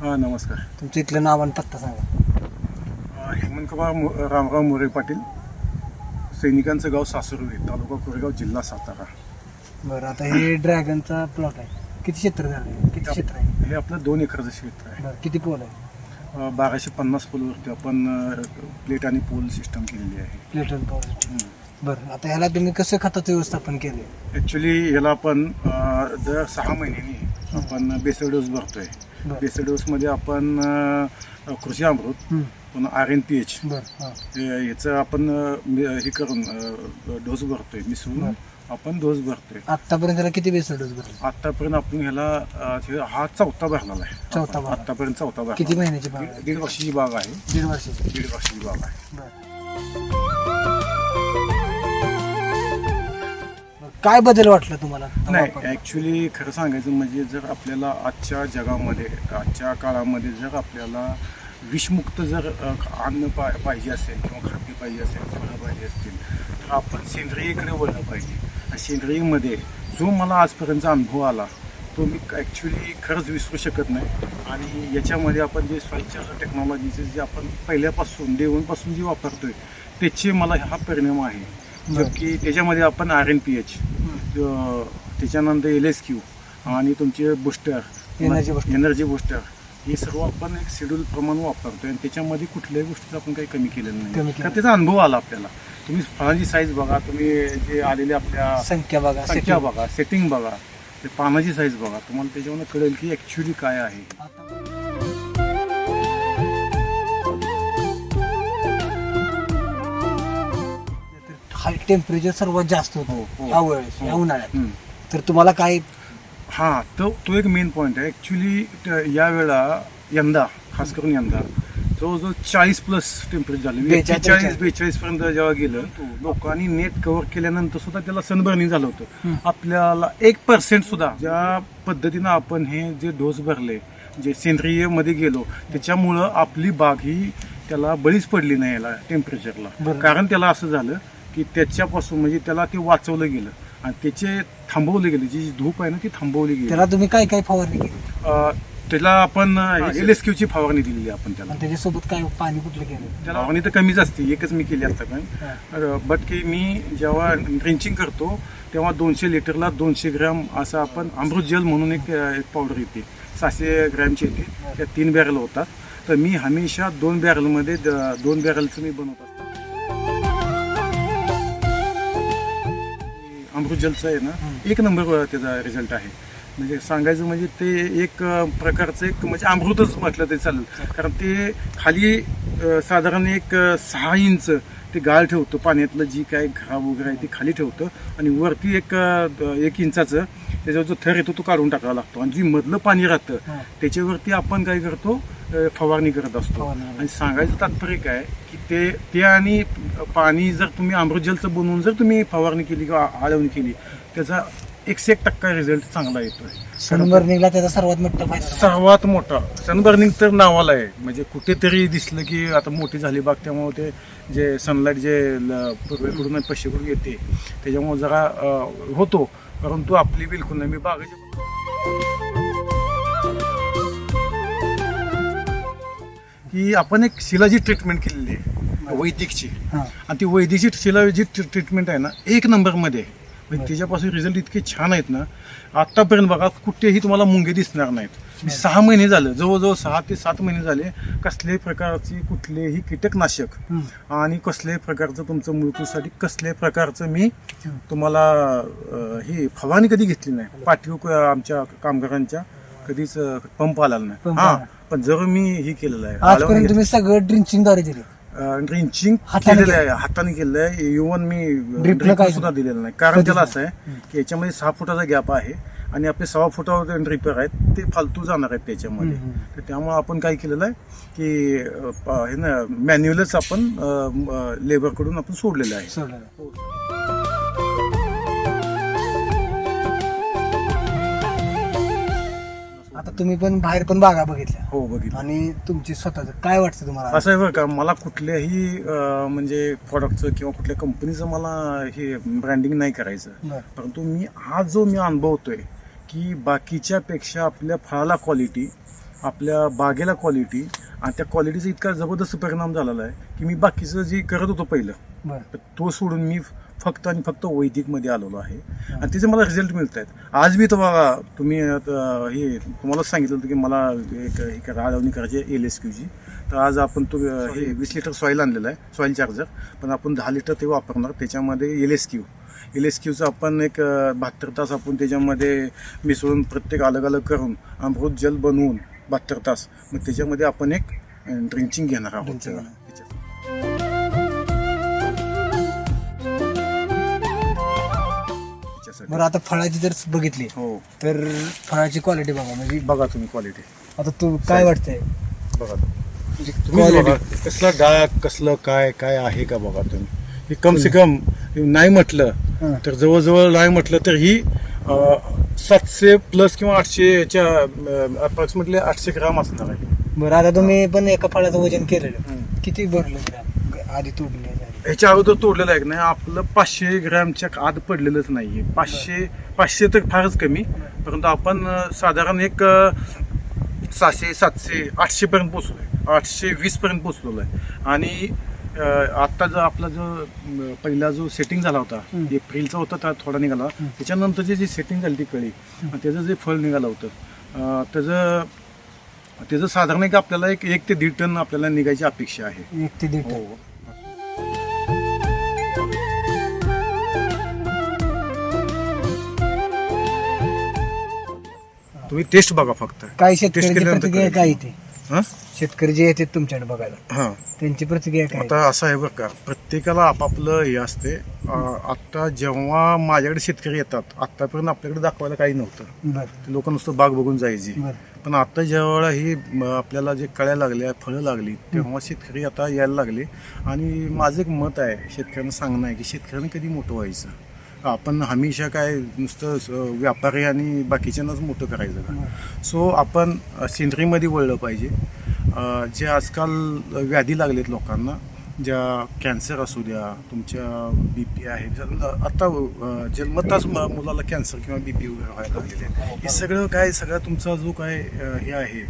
हा नमस्कार. तुमचं इथलं नाव आणि पत्ता सांगा. हेमंतकुमार मो- रामराव मोरे पाटील सैनिकांचं गाव सासुर्वे तालुका कोरेगाव जिल्हा सातारा. बरं आता हे ड्रॅगनचा प्लॉट आहे. किती क्षेत्र झालं किती क्षेत्र आहे? हे आपलं दोन एकरचं क्षेत्र आहे. बरं किती पोल आहे? अ, बाराशे पन्नास पोलवरती आपण अ, प्लेट आणि पोल सिस्टम केलेली आहे. प्लेटन पोल बरं आता ह्याला तुम्ही कसं खताचं व्यवस्थापन केले ॲक्च्युली याला आपण अ, दर सहा महिन्यांनी आपण बेसल डोस भरतोय. बेसल डोसमध्ये आपण कृषी अमृत. पुन्हा आर एन पी एच. याचं आपण अ, मि- हे करून डोस भरतोय मिसळून. आपण डोस भरतोय. आतापर्यंत त्याला किती बेसल डोस भरले? आतापर्यंत आपण ह्याला हे- चौथा भरलेला आहे. चौथा. आतापर्यंत चौथा भरला किती महिन्याची बाग आहे? दीड वर्षाची बाग आहे. दीड वर्षाची. दीड वर्षाची बाग आहे. काय बदल वाटला तुम्हाला? नाही? ऍक्च्युली खरं सांगायचं म्हणजे जर आपल्याला आजच्या जगामध्ये आजच्या काळामध्ये जर आपल्याला विषमुक्त जर अ, अन्न पा पाहिजे असेल किंवा खाद्य पाहिजे असेल फळं पाहिजे असतील तर आपण सेंद्रियकडे वळलं पाहिजे. आणि सेंद्रियमध्ये जो मला आजपर्यंतचा अनुभव आला तो मी ॲक्च्युली खरंच विसरू शकत नाही. आणि याच्यामध्ये आपण जे स्वच्छ टेक्नॉलॉजीचे जे आपण पहिल्यापासून देऊनपासून जे वापरतोय त्याचे मला हा परिणाम आहे. बरं. जर की त्याच्यामध्ये आपण आर एन पी एच. त्याच्यानंतर एल एस क्यू आणि तुमचे booster Energy booster. Energy booster हे सर्व आपण एक शेड्यूल प्रमाणे वापरतोय आणि त्याच्यामध्ये कुठल्याही गोष्टीचं आपण काही कमी केलेलं नाही. कारण त्याचा अनुभव आला आपल्याला तुम्ही फळांची साईज बघा तुम्ही जे आलेले आपल्या संख्या बघा संख्या. बघा सेटिंग बघा ते पानाची साईज बघा तुम्हाला त्याच्यावर कळेल की ऍक्च्युली काय आहे हाय टेम्परेचर सर्वात जास्त हो, होतं हो. या वेळेस या हो. उन्हाळ्यात. तर तुम्हाला काय हा तो तो एक मेन पॉईंट आहे ॲक्च्युली यावेळा यंदा खास करून यंदा जवळजवळ चाळीस प्लस टेम्परेचर झालं बेचाळीस- बेचाळीस पर्यंत जेव्हा गेलं लोकांनी नेट कव्हर केल्यानंतर सुद्धा त्याला सनबर्निंग झालं होतं आपल्याला एक पर्सेंट सुद्धा ज्या पद्धतीनं आपण हे जे डोस भरले जे सेंद्रियमध्ये गेलो त्याच्यामुळं आपली बाग ही त्याला बळीच पडली नाही याला टेम्परेचरला. कारण त्याला असं झालं की त्याच्यापासून म्हणजे त्याला ते वाचवलं गेलं. आणि त्याचे थांबवले गेले. जी धूप आहे ना ती थांबवली गेली. त्याला तुम्ही काय काय फवारणी केली? अ, त्याला आपण एल एस ची फवारणी दिलेली आहे आपण त्याला. आणि त्याच्यासोबत काय पाणी कुठलं केलं? त्याला फवारणी तर कमीच असते. एकच मी केली आता पण. बट की मी जेव्हा ड्रिंचिंग करतो तेव्हा दोनशे लिटरला दोनशे ग्रॅम असं आपण अमृत जल म्हणून एक पावडर येते. सहाशे ग्रॅमची येते. त्या तीन बॅरल होतात. तर मी हमेशा दोन बॅरलमध्ये द- दोन बॅरलचं मी बनवत असतो अमृत जलचं आहे ना एक नंबर त्याचा रिझल्ट आहे. म्हणजे सांगायचं म्हणजे ते एक प्रकारचं एक म्हणजे अमृतच म्हटलं तरी चालेल. कारण ते खाली साधारण एक सहा इंच ते गाळ ठेवतं पाण्यातलं जी काय घाव वगैरे आहे ते खाली ठेवतं आणि वरती एक एक इंचाचं त्याच्यावर जो थर येतो तो काढून टाकावा लागतो. आणि जी मधलं पाणी राहतं. त्याच्यावरती आपण काय करतो फवारणी करत असतो. फवारणी. आणि सांगायचं तात्पर्य काय की ते ते आणि पाणी जर तुम्ही अमृतजलचं बनवून जर तुम्ही फवारणी केली किंवा आळवणी केली त्याचा एकशे एक टक्का रिझल्ट चांगला येतोय. सनबर्निंगला त्याचा सर्वात मोठा फायदा सर्वात मोठा. सनबर्निंग तर नावाला आहे. म्हणजे कुठेतरी दिसलं की आता मोठी झाली बाग त्यामुळे ते जे सनलाईट जे पूर्वेकडून पश्चिमेकडून येते त्याच्यामुळे जरा होतो. परंतु आपली बिलकुल नाही. मी बागेच्या की आपण एक शिलाजी ट्रीटमेंट केलेली आहे वैदिकची आणि ती वैद्यची शिलाजी ट्रीटमेंट आहे ना एक नंबरमध्ये आहे म्हणजे त्याच्यापासून रिझल्ट इतके छान आहेत ना आतापर्यंत बघा कुठेही तुम्हाला मुंगे दिसणार नाहीत. मी सहा महिने झालं जवळजवळ सहा ते सात महिने झाले कसल्याही प्रकारची कुठलेही कीटकनाशक. आणि कसल्याही प्रकारचं तुमचं मुळकूसाठी कसल्याही प्रकारचं मी तुम्हाला ही फवारणी कधी घेतली नाही. पाठीव आमच्या कामगारांच्या कधीच पंप आलेला नाही. पंप हा आला. पण जर मी ही केलेलं आहे आजपर्यंत तुम्ही सगळं ड्रिंचिंगद्वारे दिले. ड्रिंचिंग हाताने केलेलं आहे हाताने केलेलं आहे. इव्हन मी Drip ला ड्रिप काय सुद्धा दिलेलं नाही. कारण त्याला. असं आहे की याच्यामध्ये सहा फुटाचा गॅप आहे आणि आपले सहा फुटावर ड्रिपर आहेत ते फालतू जाणार आहेत त्याच्यामध्ये. हम्म, हम्म. तर त्यामुळे आपण काय केलेलं आहे की अं, प- हे ना मॅन्युअलच आपण लेबरकडून आपण सोडलेलं आहे. सोडलं आता तुम्ही पण बाहेर पण बागा बघितल्या. हो बघितलं आणि तुमची स्वतःच काय वाटतं तुम्हाला? असं आहे बरं का मला कुठल्याही अं, म्हणजे प्रॉडक्टचं किंवा कुठल्या कंपनीचं मला हे ब्रँडिंग नाही करायचं. बरं. परंतु मी आज जो मी अनुभवतोय की बाकीच्या पेक्षा आपल्या फळाला क्वालिटी आपल्या बागेला क्वालिटी आणि त्या क्वालिटीचा इतका जबरदस्त परिणाम झालेला आहे की मी बाकीचं जे करत होतो पहिलं बरं. तो सोडून मी फक्त आणि फक्त वैदिकमध्ये आलेलो आहे. आणि त्याचे मला रिझल्ट मिळत आहेत आज तर बघा तुम्ही हे तुम्हालाच सांगितलं होतं की मला एक करा आळवणी करायची एल एस क्यूची तर आज आपण तो हे वीस लिटर सॉईल आणलेलं आहे सॉईल चार्जर पण आपण दहा लिटर ते वापरणार त्याच्यामध्ये L S Q L S क्यूचं आपण एक बहात्तर तास आपण त्याच्यामध्ये मिसळून प्रत्येक अलग अलग करून अमृत जल बनवून बहात्तर तास मग त्याच्यामध्ये आपण एक ड्रिंचिंग घेणार आहोत. बरं आता फळाची जर बघितली हो. तर फळाची क्वालिटी बघा म्हणजे बघा तुम्ही क्वालिटी आता तू काय वाटतंय? बघा. म्हणजे बघा, क्वालिटी कसलं काय काय आहे का बघा तुम्ही? हे कम से कम नाही म्हटलं हां. तर जवळजवळ नाही म्हटलं तर ही अं, सातशे प्लस किंवा आठशेच्या अप्रॉक्सिमेटली आठशे ग्राम असणार आहे. बरं आता तुम्ही पण एका फळाचं वजन केलेलं. हम्म. किती भरलं ग्राम आधी तोडले. ह्याच्या अगोदर तोडलेलं आहे की नाही? आपलं पाचशे ग्रॅमच्या आत पडलेलंच नाहीये. पाचशे पाचशे तर फारच कमी. परंतु आपण साधारण एक सहाशे सातशे आठशे पर्यंत पोचलोय आठशे वीस पर्यंत पोचलेलो आहे. आणि अं, आता जो आपला जो पहिला जो सेटिंग झाला होता. एप्रिलचा होता त्या थोडा निघाला. त्याच्यानंतरची जी सेटिंग झाली ती कळी. त्याचं जे फळ निघालं होतं त्याचं त्याचं साधारण एक आपल्याला एक एक ते दीड टन आपल्याला निघायची अपेक्षा आहे. एक ते दीड तुम्ही टेस्ट बघा फक्त. काय टेस्ट शेतकऱ्याची केल्यानंतर प्रतिक्रिया कळेल. काय येते हा? शेतकरी जे येतात तुमच्याकडे बघायला हा. त्यांची प्रतिक्रिया काय? आता असं आहे बरं का प्रत्येकाला आपापलं हे असते. अं, आता जेव्हा माझ्याकडे शेतकरी येतात आतापर्यंत आपल्याकडे दाखवायला काही नव्हतं. बरं. लोक नुसतं बाग बघून जायची. बरं. पण आता जेव्हा ही म, आपल्याला जे कळ्या लागल्या फळं लागली तेव्हा शेतकरी आता यायला लागले. आणि माझं एक मत आहे शेतकऱ्यांना सांगणं आहे की शेतकऱ्यांनी कधी मोठं व्हायचं. आपण हमेशा काय नुसतं व्यापारी आणि बाकीच्यांनाच मोठं करायचं का? सो आपण अ, सेंद्रियमध्ये वळलं पाहिजे. जे आजकाल व्याधी लागलेत लोकांना ज्या कॅन्सर असू द्या तुमच्या बी पी आहे. ज- आता जन्मताच मुलाला कॅन्सर किंवा बी पी व्हायला लागलेले आहे. हे सगळं काय सगळा तुमचा जो काय हे आहे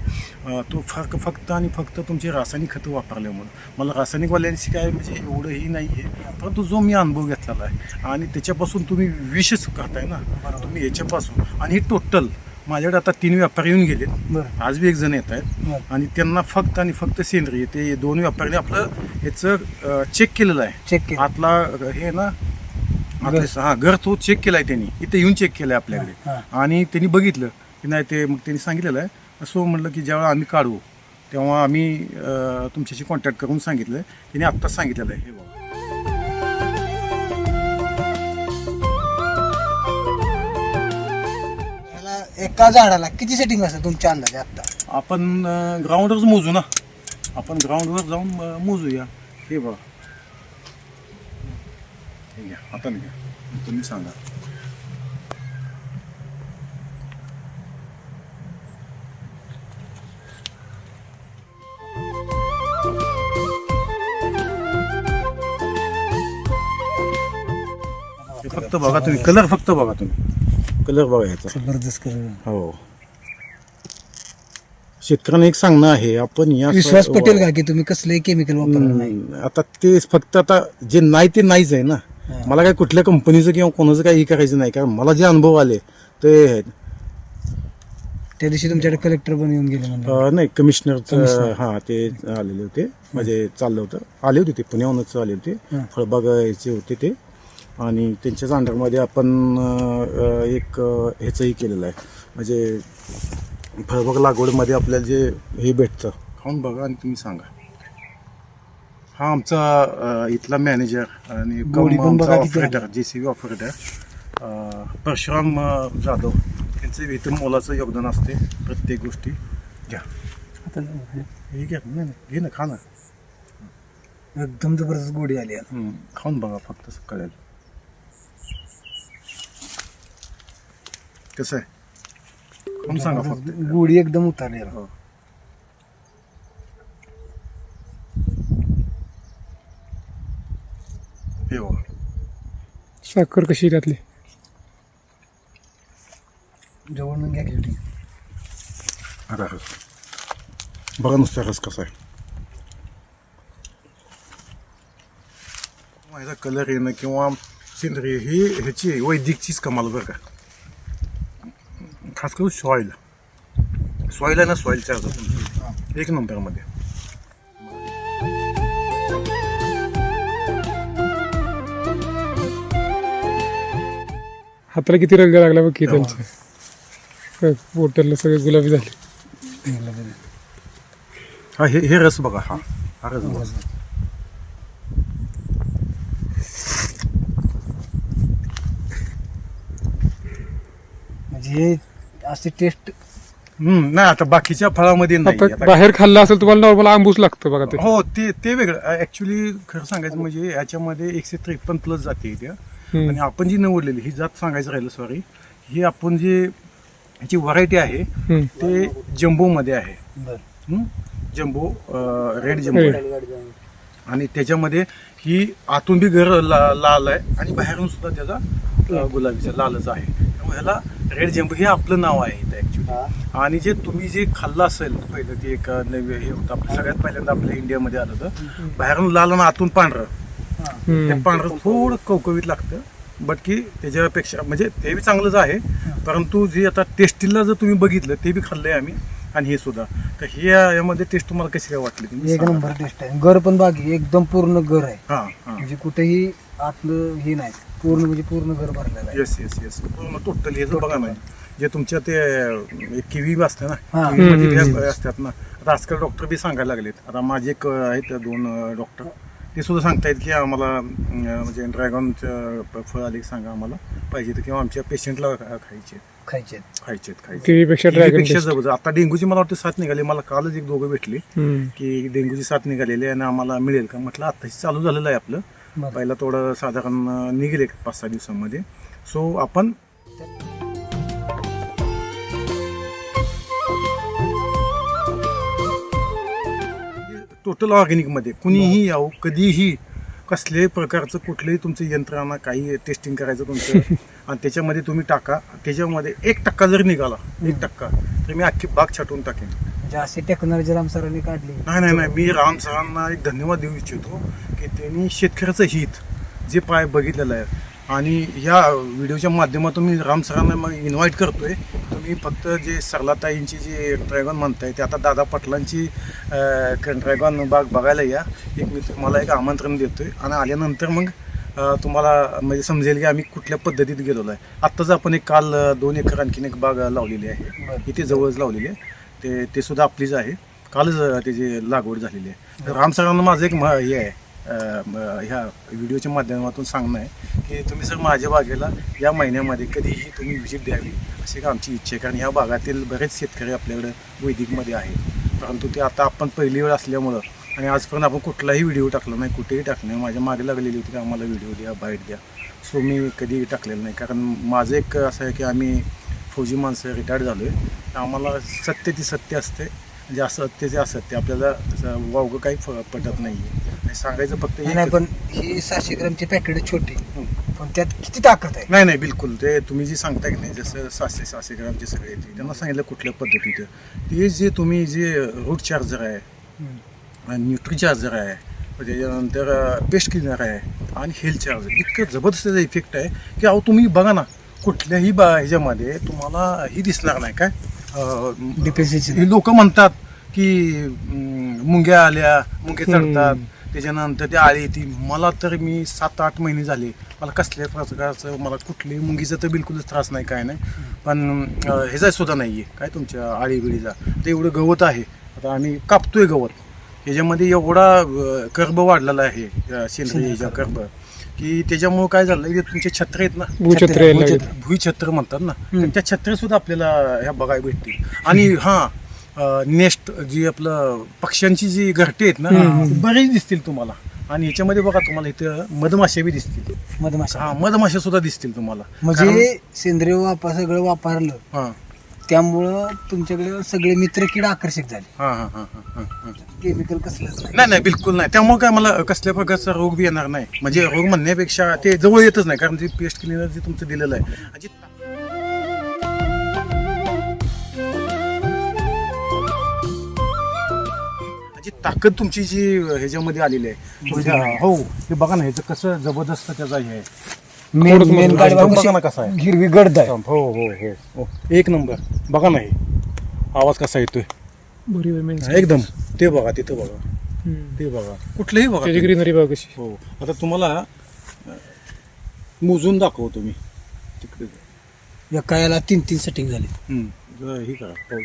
तो फरक फक्त आणि फक्त तुमची रासायनिक खतं वापरल्यामुळे मला रासायनिकवाल्यांशी काय म्हणजे एवढंही नाही आहे परंतु जो मी अनुभव घेतलेला आहे आणि त्याच्यापासून तुम्ही विषच करताय ना तुम्ही याच्यापासून. आणि हे टोटल माझ्याकडे आता तीन व्यापारी येऊन गेले बरं. आज बी एक जण येत आहेत. बरं. आणि त्यांना फक्त आणि फक्त सेंद्रिय ते दोन व्यापाऱ्यांनी आपलं याचं चेक केलेलं आहे. चेक केलं. आतला हे ना आतले हा घर तो चेक केलाय त्यांनी. इथे येऊन चेक केलाय आपल्याकडे. आणि त्यांनी बघितलं. की नाही ते मग त्यांनी सांगितलेलं आहे. असं म्हटलं की ज्यावेळेला आम्ही काढू तेव्हा आम्ही अं, तुमच्याशी कॉन्टॅक्ट करून सांगितलं. त्यांनी आत्ताच सांगितलेलं आहे. हे बघा. एका झाडाला किती सेटिंग असेल तुमच्या अंदाजे आता आपण ग्राउंडवरच मोजू ना. आपण ग्राउंडवर जाऊन अं, मोजूया. हे बघा. हे घ्या. आता घ्या. तुम्ही सांगा. हे फक्त बघा तुम्ही. कलर फक्त बघा तुम्ही. कलर बघा याचा जबरदस्त करून हो. शेतकऱ्यांना एक सांगणं आहे आपण या विश्वास पटेल का की तुम्ही कसलंही केमिकल वापरलं नाही? हम्म, आता ते फक्त आता जे नाही ते नाहीच आहे ना. मला काय कुठल्या कंपनीचं किंवा कोणाचं काही हे करायचं नाही कारण मला जे अनुभव आले ते आहेत. त्या दिवशी तुमच्याकडे कलेक्टर पण येऊन गेले अं, नाही कमिशनरचं. हा ते आलेले होते. म्हणजे चाललं होतं. आले होते ते पुण्याहूनच आले होते. हा. फळबागायचे होते ते. आणि त्यांच्याच अंडरमध्ये आपण एक ह्याचंही केलेलं आहे. म्हणजे फळबाग लागवडमध्ये आपल्याला जे हे भेटतं. खाऊन बघा आणि तुम्ही सांगा. हा आमचा इथला मॅनेजर आणि operator J C B operator Parshuram Jadhav. त्यांचं इथं मोलाचं योगदान असते. प्रत्येक गोष्टी घ्या. हे घ्या. नाही नाही, घे ना खा ना. एकदम जबरदस्त गोडी आली खाऊन बघा फक्त असं कसं आहे? खाऊन सांगा फक्त. गोडी एकदम उतारली आता. हो. हे बघा. साखर कशी त्यातली? जवळ घ्या की. आता बघा नुसता रस कसा आहे. माझा कलर येणं किंवा सेंद्रिय ही ह्याची वैदिकचीच कमाल बरं का. खास करून सॉईल सॉईल आहे ना सॉईलच्या अर्थ एक नंबरमध्ये हाताला किती रंग लागला बघ की त्यांचे. बोटरला सगळे गुलाबी झाले. हा हे हे रस बघा हा. हा रस बघा. म्हणजे हे असे टेस्ट हम्म, नाही आता बाकीच्या फळामध्ये नाही आता आता- बाहेर खाल्लं असेल तुम्हाला नॉर्मल आंबूस लागतं बघा ते. हो ते ते वेगळं. ऍक्च्युली खरं सांगायचं म्हणजे याच्यामध्ये एकशे त्रेपन्न प्लस जाती त्या हम्म. आणि आपण जी निवडलेली ही जात सांगायचं राहिलं सॉरी ही आपण जी ह्याची व्हरायटी आहे हम्म. ते जम्बो मध्ये आहे. बर? जम्बो रेड जम्बो आहे. आणि त्याच्यामध्ये ही आतून बी घर ला- लाल आहे आणि बाहेरून सुद्धा त्याचा अ, गुलाबीचा लालच आहे. ह्याला रेड जम्बो हे आपलं नाव आहे इथं ऍक्च्युली आणि जे तुम्ही जे खाल्लं असेल पहिलं ते एक नवे हे होतं आपलं सगळ्यात पहिल्यांदा आपल्या इंडियामध्ये आलं होतं. बाहेरून लाल आणि आतून पांढरं. ते. पांढरं थोडं कवकवीत लागतं बट की त्याच्यापेक्षा म्हणजे ते बी चांगलंच आहे. परंतु जे आता टेस्टीला जर तुम्ही बघितलं ते बी खाल्लंय आम्ही. आणि हे सुद्धा. तर हे यामध्ये टेस्ट तुम्हाला कशी काय वाटली तुम्ही? एक सांगा. नंबर टेस्ट आहे. घर पण बागी एकदम पूर्ण घर आहे. हा हा. म्हणजे कुठेही आतलं हे नाही. पूर्ण म्हणजे पूर्ण घर भरलेलं आहे. येस येस येस पूर्ण टोटल हे जर बघा ना जे तुमच्या ते किवी असते ना हा. किवी मध्ये हम्म, जे असतात ना आता आजकाल डॉक्टर बी सांगायला लागलेत. आता माझे एक आहेत दोन डॉक्टर ते सुद्धा सांगतायत की आम्हाला म्हणजे ड्रॅगनचं फळ आले की सांगा आम्हाला. पाहिजे तर किंवा आमच्या पेशंटला खायचे. खायचे आहेत. खायचे जबरदस्त. आता डेंग्यूची मला वाटतं साथ निघाली. मला कालच एक दोघं भेटले. की डेंग्यूची साथ निघालेली आहे आणि आम्हाला मिळेल का? म्हटलं आत्ताशी चालू झालेलं आहे आपलं. पहिला थोडं साधारण निघेल एक पाच सहा दिवसांमध्ये. सो आपण टोटल ऑर्गॅनिकमध्ये. कुणीही यावं कधीही कसल्याही प्रकारचं कुठलंही तुमचं यंत्रणा काही टेस्टिंग करायचं तुमचं आणि त्याच्यामध्ये तुम्ही टाका. त्याच्यामध्ये एक टक्का जर निघाला एक टक्का तर मी अख्खी बाग छाटून टाकेन. म्हणजे अशी टेक्नॉलॉजी राम सरांनी काढली. नाही नाही नाही. मी राम सरांना एक धन्यवाद देऊ इच्छितो की त्यांनी शेतकऱ्याचं हित जे पाय बघितलेलं आहे. आणि या व्हिडिओच्या माध्यमातून मी राम सरांना मग इन्व्हाइट करतोय. तुम्ही फक्त जे सरलाताईंची जी ड्रॅगन म्हणताय ते आता दादा पाटलांची ड्रॅगन बाग बघायला या. एक मी तुम्हाला एक आमंत्रण देतोय. आणि आल्यानंतर मग तुम्हाला म्हणजे समजेल की आम्ही कुठल्या पद्धतीत गेलेलो आहे. आत्ताच आपण एक काल दोन एकर आणखीन एक बाग लावलेली आहे. इथे जवळच लावलेली आहे. ते ते सुद्धा आपलीच आहे. कालच त्याची लागवड झालेली आहे. तर राम सरांना माझं एक म- हे आहे. म- ह्या व्हिडिओच्या माध्यमातून सांगणं आहे की तुम्ही सर माझ्या बागेला या महिन्यामध्ये कधीही तुम्ही व्हिजिट द्यावी अशी आमची इच्छा आहे. कारण ह्या भागातील बरेच शेतकरी आपल्याकडे वैदिकमध्ये आहेत. परंतु ते आता आपण पहिली वेळ असल्यामुळं आणि आजपर्यंत आपण कुठलाही व्हिडिओ टाकला नाही कुठेही टाकलं नाही. माझ्या मागे लागलेली होती की आम्हाला व्हिडिओ द्या बाईट द्या. सो मी कधीही टाकलेलं नाही. कारण माझं एक असं आहे की आम्ही फौजी माणसं रिटायर्ड झालो आहे आम्हाला सत्य ती सत्य असते. म्हणजे असत्य जे असत्य आपल्याला असं वावगं काही फ- पटत नाही आहे सांगायचं फक्त नाही, नाही एकच- पण ही सहाशे ग्रामची पॅकेट छोटी. पण त्यात किती ताकद आहे? नाही नाही बिलकुल. ते तुम्ही जे सांगताय की नाही जसं सहाशे सहाशे ग्रामचे सगळे ते त्यांना सांगितलं कुठल्या पद्धतीचं. ते जे तुम्ही जे रूट चार्जर आहे. न्यूट्री चार्जर आहे त्याच्यानंतर पेस्ट क्लिनर आहे आणि हेल्थ चार्जर इतकं जबरदस्त इफेक्ट आहे की अहो तुम्ही बघा ना कुठल्याही बा ह्याच्यामध्ये तुम्हाला ही दिसणार नाही काय? डिफेन्सीची. लोक म्हणतात की मुंग्या आल्या मुंगे चढतात. त्याच्यानंतर ते आळी येते मला तर मी सात आठ महिने झाले. मला कसल्याही प्रकारचं मला कुठल्याही मुंगीचा तर बिलकुलच त्रास नाही काय नाही. पण ह्याचा सुद्धा नाही आहे काय तुमच्या आळी बिळीचा ते एवढं गवत आहे. आता आम्ही कापतोय गवत. ह्याच्यामध्ये एवढा कर्ब वाढलेला आहे सेंद्रिय कर्ब. की त्याच्यामुळं काय झालं की तुमचे छत्र आहेत ना भूछत्र यायला लागले. भुईछत्र म्हणतात ना त्या छत्र्या सुद्धा आपल्याला ह्या बघायला भेटतील. आणि हा नेस्ट जी आपलं पक्ष्यांची जी घरटे आहेत ना बरेच दिसतील तुम्हाला. आणि याच्यामध्ये बघा तुम्हाला इथं मधमाशा बी दिसतील. मधमाशा. हा मधमाशा सुद्धा दिसतील तुम्हाला. म्हणजे सेंद्रिय वापर सगळं वापरलं. हा. त्यामुळं तुमच्याकडे सगळे मित्र किड आकर्षित झाले. हा हा हा हा हा हा. केमिकल कसलंच नाही. नाही नाही बिलकुल नाही. त्यामुळे काय मला कसल्या प्रकारचा रोग बी येणार नाही. म्हणजे रोग म्हणण्यापेक्षा ते जवळ येतच नाही. कारण जे पेस्ट क्लिनर जे तुमचं दिलेलं आहे. आणि जे ताकद तुमची जी ह्याच्यामध्ये आलेली आहे. तुमच्या- हो. हे बघा ना ह्याचं कसं जबरदस्त त्याचा हे आहे. मेन मेन मजबूत गाडी आहे. बघा बघा ना कशी कसा आहे. हिरवी गडद आहे. हो हो हो. हो एक नंबर. बघा ना हे. आवाज कसा येतोय? बरी मेन एकदम. ते बघा तिथं बघा. ते बघा. कुठलंही बघा त्याची तुम्ही. ग्रीनरी बघा कशी. हो. आता तुम्हाला अं, मोजून दाखवतो मी तिकडे एका याला तीन तीन सेटिंग झाली. हम्म. जरा हे करा. हो.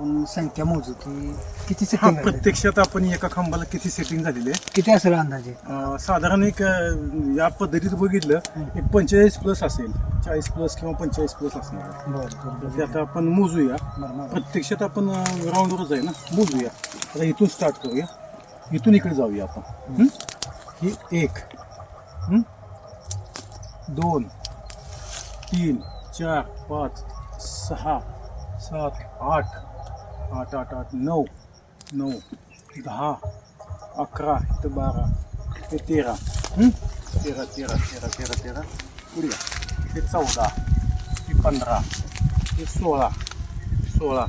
आपण संख्या मोजू की किती हा सेटिंग प्रत्यक्षात आपण एका खांबाला किती सेटिंग झालेली आहे? किती असेल अंदाजे? अं, साधारण एक अं, या पद्धतीत बघितलं एक पंचेचाळीस प्लस असेल. चाळीस प्लस किंवा पंचेचाळीस प्लस असेल बरं तर ते आता आपण मोजूया. बरं प्रत्यक्षात आपण राऊंडवरच आहे ना? मोजूया. आता इथून स्टार्ट करूया. इथून इकडे जाऊया आपण. हं? ही एक. हं? दोन. तीन. चार. पाच. सहा. सात. आठ. आठ आठ आठ नऊ नऊ दहा अकरा ते बारा ते तेरा तेरा तेरा तेरा तेरा तेरा पुढे ते हे चौदा हे पंधरा हे सोळा सोळा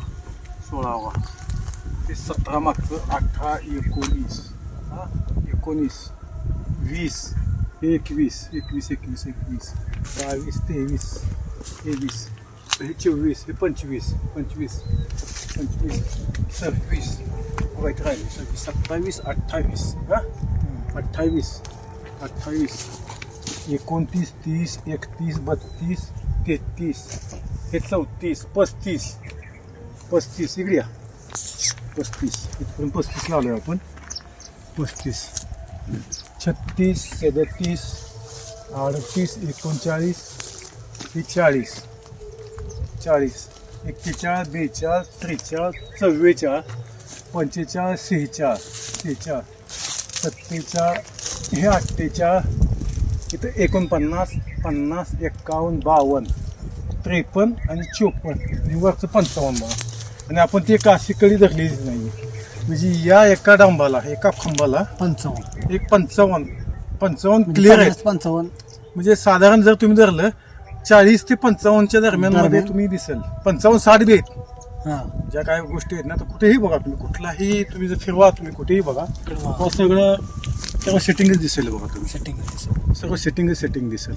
सोळावा ते सतरा मागचं अठरा एकोणीस हां एकोणीस वीस एकवीस एकवीस एकवीस एकवीस बावीस तेवीस तेवीस हे चोवीस हे पंचवीस पंचवीस पंचवीस सव्वीस. वाईट राहिले सव्वीस सत्तावीस अठ्ठावीस. हां? अठ्ठावीस अठ्ठावीस. एकोणतीस तीस एकतीस बत्तीस तेहतीस. हे चौतीस पस्तीस. पस्तीस. इकडे या. पस्तीस. इथपर्यंत पस्तीस लावलो आपण. पस्तीस. छत्तीस सदतीस अडतीस एकोणचाळीस हे चाळीस. चाळीस एक्केचाळीस बेचाळीस त्रेचाळीस चव्वेचाळीस पंचेचाळीस सेहेचाळीस सेहेचाळीस सत्तेचाळीस हे अठ्ठेचाळीस इथं एकोणपन्नास पन्नास एक्कावन्न बावन्न त्रेपन्न आणि चोपन्न आणि वरचं पंचावन्न. आणि आपण ती काशी कडी धरलेलीच नाही. म्हणजे या एका डांबाला एका खांबाला पंचावन्न. एक पंचावन्न पंचावन्न क्लिअर आहे. पन्नास, पंचावन्न. म्हणजे साधारण जर तुम्ही धरलं चाळीस ते पंचावन्नच्या दरम्यानमध्ये दरम्यान. तुम्ही दिसेल. पंचावन्न साठ बी आहेत. हा. ज्या काय गोष्टी आहेत ना तर कुठेही बघा तुम्ही. कुठलाही तुम्ही जर फिरवा तुम्ही कुठेही बघा सगळं सर्व सेटिंगच दिसेल बघा तुम्ही. सेटिंग सर्व सेटिंगच सेटिंग दिसेल.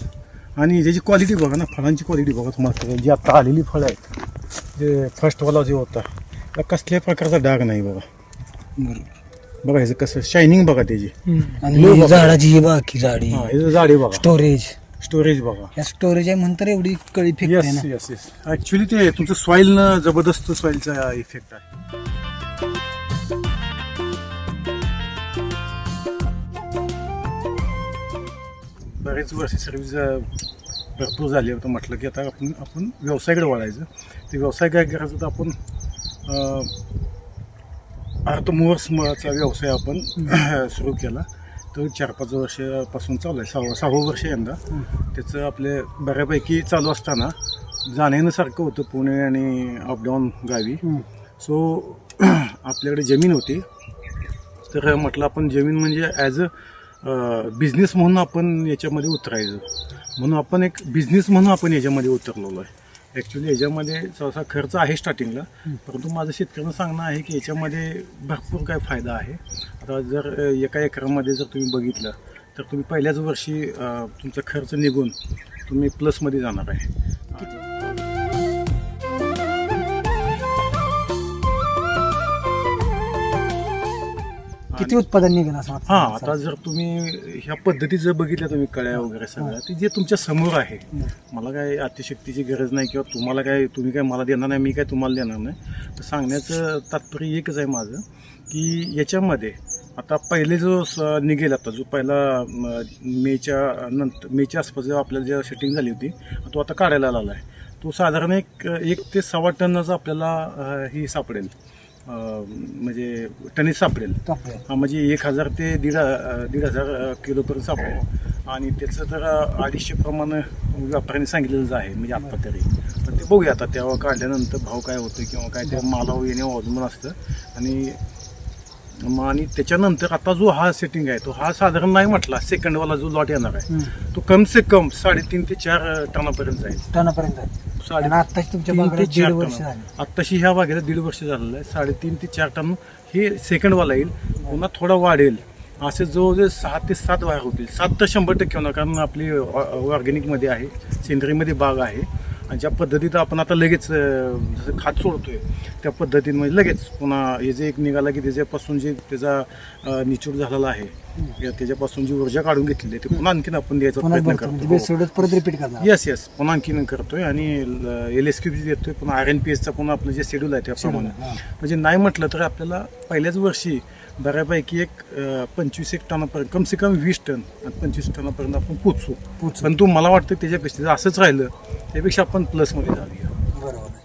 आणि त्याची क्वालिटी बघा ना फळांची क्वालिटी बघा तुम्हाला. जी आता आलेली फळं आहेत जे फर्स्टवाला जे होता त्याला कसल्याही प्रकारचा डाग नाही बघा. बरोबर. बघा ह्याचं कसं शायनिंग बघा त्याची. आणि ही बघा. झाडाची ही बाकी झाडी. हा ह्याचं जाडी बघा. स्टोरेज स्टोरेज बघा या स्टोरेज आहे म्हणतर एवढी कळी फेकते येस ना. येस येस ऍक्च्युली ते तुमचं सॉइलनं जबरदस्त सॉइलचा इफेक्ट आहे. बरेच वर्ष सर्व्हिस भरपूर झाली होतं म्हटलं की आता आपण आपण व्यवसायाकडे वळायचं. ते व्यवसाय काय करायचं तर आपण अर्थमोहर्सचा व्यवसाय आपण सुरू केला. तो चार पाच वर्षापासून चालू आहे. सहावं सहावं वर्ष यंदा. त्याचं आपले बऱ्यापैकी चालू असताना जाण्यासारखं होतं पुणे आणि अपडाऊन गावी. सो आपल्याकडे जमीन होती. तर म्हटलं आपण जमीन म्हणजे ॲज अ बिझनेस म्हणून आपण याच्यामध्ये उतरायचं. म्हणून आपण एक बिझनेस म्हणून आपण याच्यामध्ये उतरलेलो आहे. ॲक्च्युली याच्यामध्ये सहसा खर्च आहे स्टार्टिंगला परंतु माझं शेतकऱ्यांना सांगणं आहे की याच्यामध्ये भरपूर काय फायदा आहे. आता जर एका एकरामध्ये जर तुम्ही बघितलं तर तुम्ही पहिल्याच वर्षी तुमचा खर्च निघून तुम्ही प्लसमध्ये जाणार आहे. किती उत्पादन निघेल असं? हा आता जर तुम्ही ह्या पद्धती जर बघितल्या तुम्ही कळ्या वगैरे सगळ्या ते जे तुमच्यासमोर आहे मला काय अतिशक्तीची गरज नाही किंवा तुम्हाला काय तुम्ही काय मला देणार नाही मी काय तुम्हाला देणार नाही. तर सांगण्याचं तात्पर्य एकच आहे माझं की याच्यामध्ये आता पहिले जो स- निघेल आता जो पहिला मेच्या नंतर मेच्या आसपास जेव्हा आपल्याला जेव्हा सेटिंग झाली होती तो आता काढायला आला आहे तो साधारण एक एक ते सव्वा टनाचा आपल्याला ही सापडेल. म्हणजे टनीस सापडेल. हा, म्हणजे एक हजार ते दीड दीड हजार किलोपर्यंत सापडेल. आणि त्याचं तर अडीचशे प्रमाणे व्यापाऱ्यांनी सांगितलेलंच आहे म्हणजे आत्ता तरी. पण ते बघूया आता तेव्हा काढल्यानंतर भाव काय होतो किंवा काय ते मालावर येणे अवलंबून असतं. आणि मग आणि त्याच्यानंतर आता जो हा सेटिंग आहे तो हा साधारण नाही म्हटला सेकंडवाला जो लॉट येणार आहे. तो कम से कम साडेतीन ते चार टनापर्यंत जाईल. टनापर्यंत आहे. साडे आणि आत्ताच तुमच्या तीन ते बागेला चार वर्ष टन. झाले. आत्ताशी ह्या बागेला दीड वर्ष झालेलं आहे. साडेतीन ते चार टन हे सेकंडवाला येईल. पुन्हा थोडा वाढेल. असे जवळजवळ सहा ते सात वायर होतील. सात तर शंभर टक्के होणार कारण आपली ऑर्गॅनिकमध्ये आहे. सेंद्रियमध्ये बाग आहे. आणि ज्या पद्धतीत आपण आता लगेच जसं खात सोडतोय त्या पद्धतीने म्हणजे लगेच पुन्हा हे जे एक निघाला की त्याच्यापासून जे त्याचा अं, निचूड झालेला आहे त्याच्यापासून जी ऊर्जा काढून घेतलेली आहे ते पुन्हा आणखीन आपण द्यायचा प्रयत्न करतो. रिपीट येस येस पुन्हा आणखीन करतोय आणि एल एस क्यू देतोय पुन्हा आर एन पी एसचा पुन्हा आपलं जे शेड्यूल आहे त्याप्रमाणे. म्हणजे नाही म्हटलं तर आपल्याला पहिल्याच वर्षी बऱ्यापैकी एक अं, पंचवीस एक टनापर्यंत कम से कम वीस टन आणि पंचवीस टनापर्यंत आपण पोचू पोचू. पण तू मला वाटतं त्याच्यापेक्षा जर असंच राहिलं त्यापेक्षा आपण प्लसमध्ये जाऊया बरोबर आहे.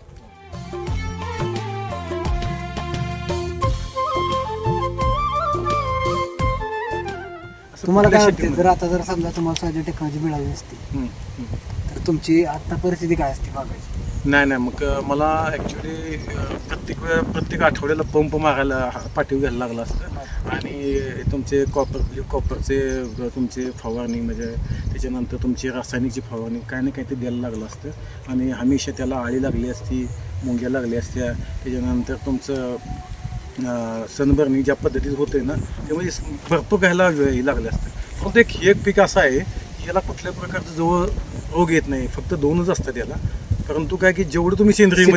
असं तुम्हाला कुठल्या काय वाटतं शेतीमध्ये- जर आता जर समजा तुम्हाला साधी टेक्नॉलॉजी मिळाली नसती हम्म, हम्म. तर तुमची आता परिस्थिती काय असते बागायची नाही नाही मग अं, मला ॲक्च्युली प्रत्येक वेळ प्रत्येक आठवड्याला पंप मारायला पाठीव घ्यायला लागला असतं. आणि तुमचे कॉपर कॉपरचे म्हणजे तुमचे फवारणी म्हणजे त्याच्यानंतर तुमची रासायनिकची फवारणी काय ना काही ते द्यायला लागलं असतं. आणि हमेशा त्याला आळी लागली असती मुंग्या लागल्या असत्या. त्याच्यानंतर तुमचं अं, सनबर्निंग ज्या पद्धतीत होते ना त्यामध्ये भरपूर घ्यायला लागले लागलं असतं. परंतु एक हे एक पीक असं आहे की याला कुठल्या प्रकारचं जवळ रोग येत नाही. फक्त दोनच असतात याला. परंतु काय की जेवढं तुम्ही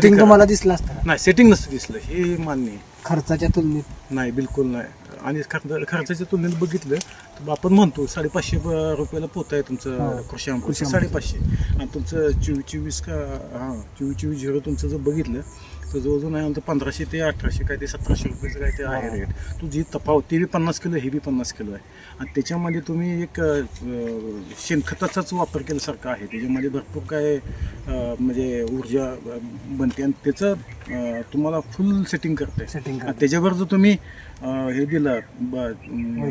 करा- तुम्हाला दिसलं असतं का? नाही सेटिंग नसतं दिसलं हे मान्य आहे खर्चाच्या तुलनेत नाही बिलकुल नाही आणि खर्च खर्चाच्या तुलनेत बघितलं तर आपण म्हणतो साडेपाचशे ब- रुपयाला पोत आहे तुमचं हा. कृषी आंबा कृषी आंबा. साडेपाचशे आणि तुमचं चोवीस चोवीस का हां चोवीस चोवीस झिरो तुमचं जर बघितलं तर जवळजवळ नाही म्हणतो पंधराशे ते अठराशे काय ते सतराशे रुपयाचं काय ते आहे रेट तू जी तफावत ते बी पन्नास किलो हे बी पन्नास किलो आहे. आणि त्याच्यामध्ये तुम्ही एक शेणखताचाच वापर केल्यासारखा आहे. त्याच्यामध्ये भरपूर काय म्हणजे ऊर्जा बनते. आणि त्याचं तुम्हाला फुल सेटिंग करते. सेटिंग त्याच्यावर जर तुम्ही हे दिलं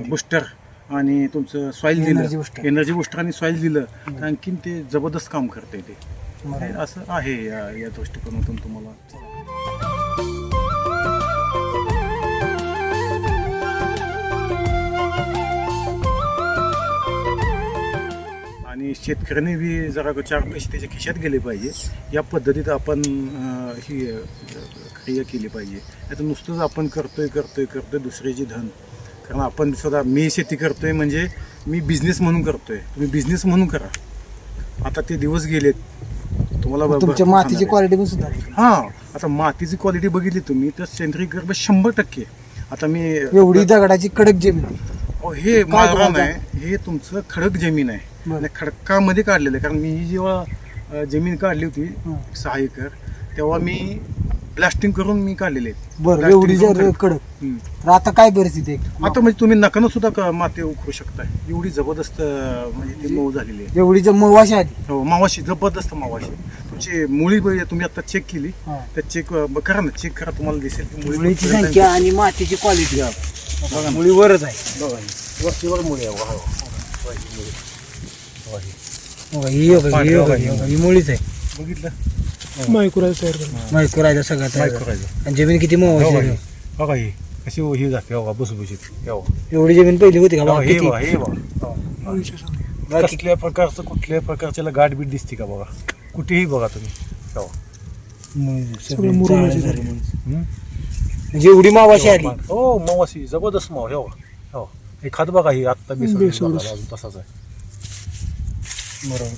बुस्टर आणि तुमचं सॉईल दिलं. एनर्जी बुस्टर आणि सॉईल दिलं तर आणखीन ते जबरदस्त काम करते ते. हे असं आहे या या दृष्टिकोनातून तुम्हाला. आणि शेतकऱ्यांनी बी जरा चार पैसे त्याच्या खिशात गेले पाहिजे. या पद्धतीत आपण ही क्रिया केली पाहिजे. आता नुसतंच आपण करतोय करतोय करतोय दुसऱ्याची धन. कारण आपण स्वतः मी शेती करतोय म्हणजे मी बिझनेस म्हणून करतोय. तुम्ही बिझनेस म्हणून करा. आता ते दिवस गेलेत. तुम्हाला तुमच्या मातीची. क्वालिटी पण सुधारली हा आता मातीची क्वालिटी बघितली तुम्ही तर सेंद्रिय गर्भ शंभर टक्के आता मी एवढी दगडाची कडक जमीन अहो, हे काय माळरान? आहे हे तुमचं खडक जमीन आहे बरं. आणि खडकामध्ये काढलेलं आहे कारण मी ही जेव्हा अ, जमीन काढली होती हं. सहा एकर तेव्हा मी ब्लास्टिंग करून मी काढलेले आहेत बरं Blasting एवढी करून जर काढ- कडक. तर आता काय परिस्थिती आहे आता म्हणजे तुम्ही नकानं सुद्धा क- माती उकरू शकताय एवढी जबरदस्त अ, म्हणजे ती मऊ झालेली आहे एवढी जर मवाशी आली हो मावाशी जबरदस्त मावाशी तुमची मुळी ब- तुम्ही आता चेक केली हा. तर चेक करा ना चेक करा तुम्हाला दिसेल की मुळी मुळीची संख्या आणि मातीची क्वालिटी बघा. मुळी वरच आहे बघा ही. वरचीवर मुळी आहे. बघा ही. बघा ही. बघा, ही बघा, ही बघा, बघा, ही बघा, ही मुळीच आहे बघितलं? मायक्रोराईज तयार करणं माहिती राहिलं सगळं तयार. करायचं आणि जमीन किती ही. आहे बघा ही. कशी ही जाते बघा बसबशीत हे. एवढी जमीन पहिली होती का बघा, बघा? हे किती? बघा हे बघा. बघा किती- कुठल्या प्रकारचं कुठल्याही प्रकारच्याला गाठ बीट दिसते का बघा? कुठेही बघा तुम्ही. हे. सगळं सगळी मुरुमाची झाली. हम्म? म्हणजे एवढी मावाशी आली. हो मवाशी. जबरदस्त माव हे बघा. हो. हे खात बघा ही. आत्ता बेसन बेसन. बघा, अजून तसाच आहे. बरोबर.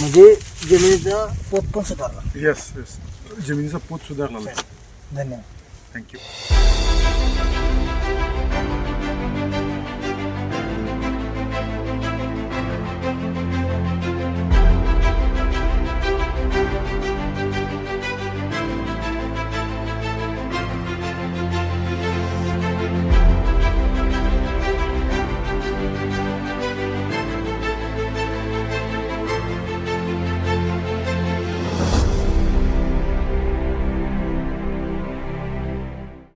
म्हणजे जमिनीचा पोत पण सुधारला. येस येस जमिनीचा पोत सुधारलेला आहे धन्यवाद थँक्यू